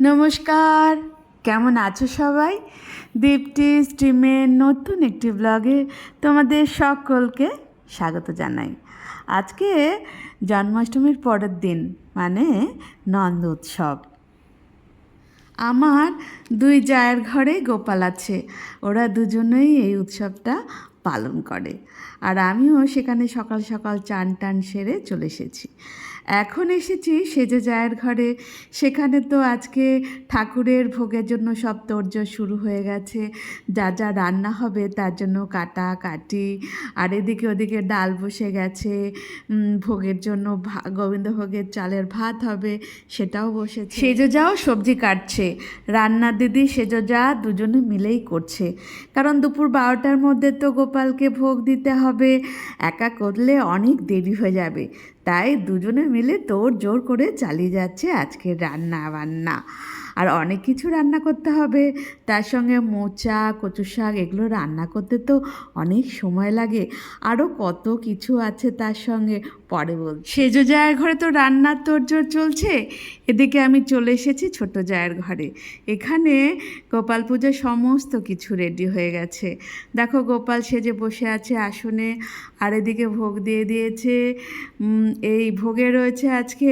নমস্কার। কেমন আছো সবাই? দীপ্তি স্ট্রিমের নতুন একটি ব্লগে তোমাদের সকলকে স্বাগত জানাই। আজকে জন্মাষ্টমীর পরের দিন মানে নন্দ উৎসব। আমার দুই জায়ের ঘরে গোপাল আছে, ওরা দুজনেই এই উৎসবটা পালন করে। আর আমিও সেখানে সকাল সকাল চান টান সেরে চলে এসেছি। এখন এসেছি সেজে জায়ের ঘরে। সেখানে তো আজকে ঠাকুরের ভোগের জন্য সব তোড়জোড় শুরু হয়ে গেছে। যা যা রান্না হবে তার জন্য কাটা, কাটি আর এদিকে ওদিকে ডাল বসে গেছে। ভোগের জন্য গোবিন্দভোগের চালের ভাত হবে সেটাও বসেছে। সেজো যাও, সবজি কাটছে। রান্না দিদি, সেজো যা, দুজনে মিলেই করছে। কারণ দুপুর বারোটার মধ্যে তো গোপালকে ভোগ দিতে হবে। একা করলে অনেক দেরি হয়ে যাবে। তাই দুজনে মিলে তোর জোর করে চালিয়ে যাচ্ছে আজকের রান্না বান্না আর অনেক কিছু রান্না করতে হবে। তার সঙ্গে মোচা, কচু শাক এগুলো রান্না করতে তো অনেক সময় লাগে। আরও কত কিছু আছে তার সঙ্গে পরে বল সেজো জায়ের ঘরে তো রান্নার তোড়জোড় চলছে। এদিকে আমি চলে এসেছি ছোট জায়ের ঘরে। এখানে গোপাল পুজোর সমস্ত কিছু রেডি হয়ে গেছে। দেখো গোপাল সেজে বসে আছে আসনে। আর এদিকে ভোগ দিয়ে দিয়েছে। এই ভোগে রয়েছে আজকে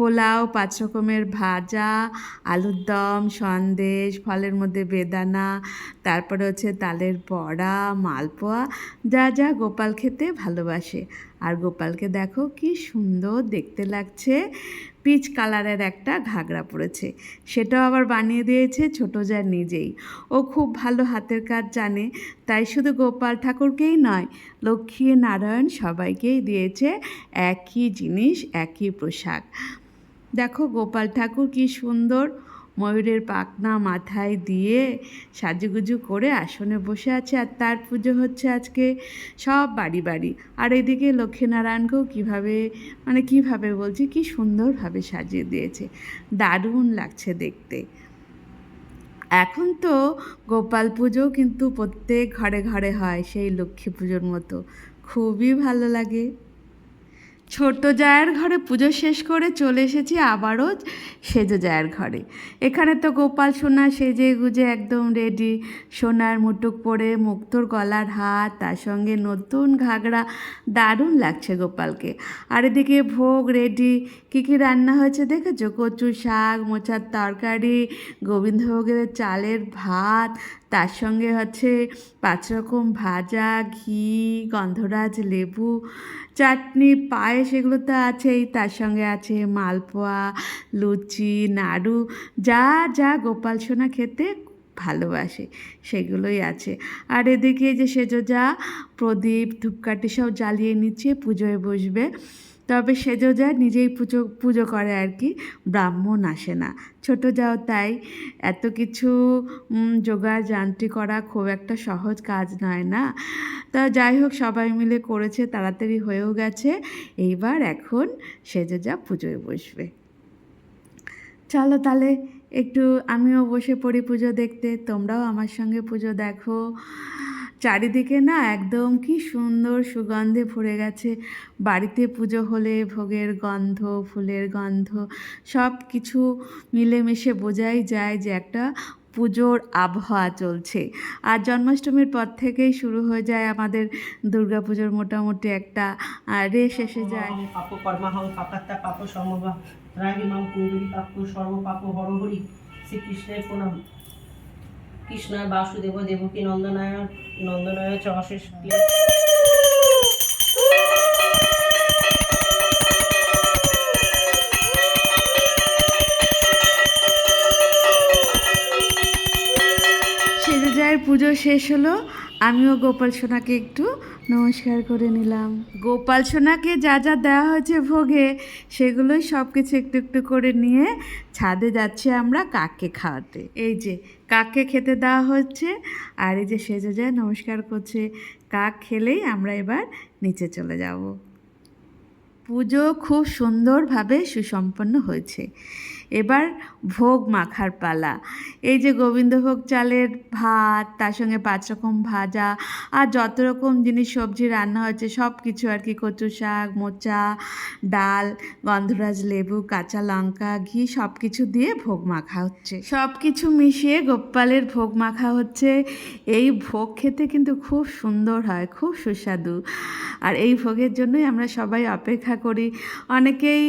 পোলাও পাঁচ রকমের ভাজা, আলুর দম, সন্দেশ, ফলের মধ্যে বেদানা, তারপরে হচ্ছে তালের বড়া, মালপোয়া। যা যা গোপাল খেতে ভালোবাসে। আর গোপালকে দেখো কি সুন্দর দেখতে লাগছে। পিচ কালারের একটা ঘাগরা পরেছে সেটাও আবার বানিয়ে দিয়েছে ছোটো যা নিজেই। ও খুব ভালো হাতের কাজ জানে। তাই শুধু গোপাল ঠাকুরকেই নয়, লক্ষ্মী নারায়ণ সবাইকেই দিয়েছে একই জিনিস, একই পোশাক। দেখো গোপাল ঠাকুর কি সুন্দর ময়ূরের পাখনা মাথায় দিয়ে সাজুগুজু করে আসনে বসে আছে আর তার পুজো হচ্ছে আজকে সব বাড়ি বাড়ি। আর এদিকে লক্ষ্মীনারায়ণকেও কীভাবে মানে কীভাবে বলছি, কি সুন্দরভাবে সাজিয়ে দিয়েছে। দারুণ লাগছে দেখতে। এখন তো গোপাল পুজো কিন্তু প্রত্যেক ঘরে ঘরে হয় সেই লক্ষ্মী পুজোর মতো। খুবই ভালো লাগে। ছোট জায়ের ঘরে পুজো শেষ করে চলে এসেছি আবারও সেজো জায়ের ঘরে। এখানে তো গোপাল, সোনা সেজে গুজে একদম রেডি সোনার মুটুক পরে মুক্তোর গলার হাত, তার সঙ্গে নতুন ঘাগরা। দারুণ লাগছে গোপালকে। আর এদিকে ভোগ রেডি কী কী রান্না হয়েছে দেখেছ? কচু শাক, মোচার তরকারি, গোবিন্দভোগের চালের ভাত তার সঙ্গে হচ্ছে পাঁচ রকম ভাজা, ঘি, গন্ধরাজ, লেবু, চাটনি, পায়েস এগুলো তো আছেই। তার সঙ্গে আছে মালপোয়া, লুচি, নাড়ু, যা যা গোপাল সোনা খেতে ভালোবাসে, সেগুলোই আছে। আর এদিকে যে সেজো যা, প্রদীপ ধূপকাঠি সব জ্বালিয়ে নিচ্ছে, পুজোয় বসবে। তবে সেজো যা নিজেই পুজো পুজো করে আর কি। ব্রাহ্মণ আসে না। ছোট যাও তাই। এত কিছু জোগাড় যান্ত্রী করা খুব একটা সহজ কাজ নয় না? তা যাই হোক, সবাই মিলে করেছে, তাড়াতাড়ি হয়েও গেছে। এইবার এখন সেজে যা, পুজোয় বসবে। চলো তাহলে একটু আমিও বসে পড়ি পুজো দেখতে। তোমরাও আমার সঙ্গে পুজো দেখো। চারিদিকে না একদম কি সুন্দর সুগন্ধে ভরে গেছে। বাড়িতে পুজো হলে ভোগের গন্ধ, ফুলের গন্ধ সব কিছু মিলেমিশে বোঝাই যায় যে একটা পুজোর আবহাওয়া চলছে। আর জন্মাষ্টমীর পর থেকেই শুরু হয়ে যায় আমাদের দুর্গাপুজোর মোটামুটি একটা রেশ এসে যায়। শ্রীকৃষ্ণের প্রণাম। কৃষ্ণার বাসুদেব দেবকী নন্দনায় নন্দনায় চ অশেষ পুজো শেষ হলো। আমিও গোপাল সোনাকে একটু নমস্কার করে নিলাম। গোপাল সোনাকে যা যা দেওয়া হয়েছে ভোগে, সেগুলোই সব কিছু একটু একটু করে নিয়ে ছাদে যাচ্ছি আমরা কাককে খাওয়াতে। এই যে, কাককে খেতে দেওয়া হচ্ছে, আর এই যে সেজে যায়, নমস্কার করছে। কাক খেলেই আমরা এবার নিচে চলে যাব। পুজো খুব সুন্দরভাবে সুসম্পন্ন হয়েছে। এবার ভোগ মাখার পালা। এই যে গোবিন্দভোগ চালের ভাত, তার সঙ্গে পাঁচ রকম ভাজা আর যত রকম জিনিস, সবজি রান্না হয়েছে সব কিছু আর কি। কচু শাক, মোচা, ডাল, গন্ধরাজ লেবু, কাঁচা লঙ্কা, ঘি সব কিছু দিয়ে ভোগ মাখা হচ্ছে। সব কিছু মিশিয়ে গোপালের ভোগ মাখা হচ্ছে। এই ভোগ খেতে কিন্তু খুব সুন্দর হয়, খুব সুস্বাদু। আর এই ভোগের জন্যই আমরা সবাই অপেক্ষা করি। অনেকেই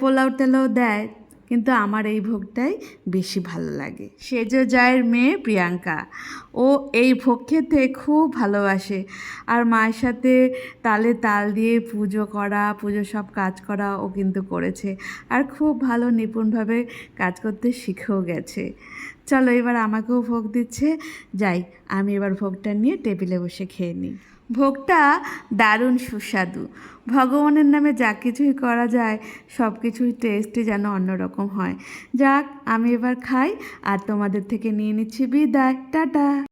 পোলাও টেলাও দেয়, কিন্তু আমার এই ভোগটাই বেশি ভালো লাগে। সেজ জায়ের মেয়ে প্রিয়াঙ্কা। ও এই ভোগ খেতে খুব ভালোবাসে। আর মায়ের সাথে তালে তাল দিয়ে পুজো করা, পুজো সব কাজ করা ও কিন্তু করেছে। আর খুব ভালো নিপুণভাবে কাজ করতে শিখেও গেছে। চলো এবার আমাকেও ভোগ দিচ্ছে। যাই, আমি এবার ভোগটা নিয়ে টেবিলে বসে খেয়ে নিই। ভোগটা দারুণ সুস্বাদু। ভগবানের নামে যা কিছুই করা যায়, সব কিছুই টেস্টই যেন অন্যরকম হয়। যাক, আমি এবার খাই আর তোমাদের থেকে নিয়ে নিচ্ছি বিদায়। টাটা!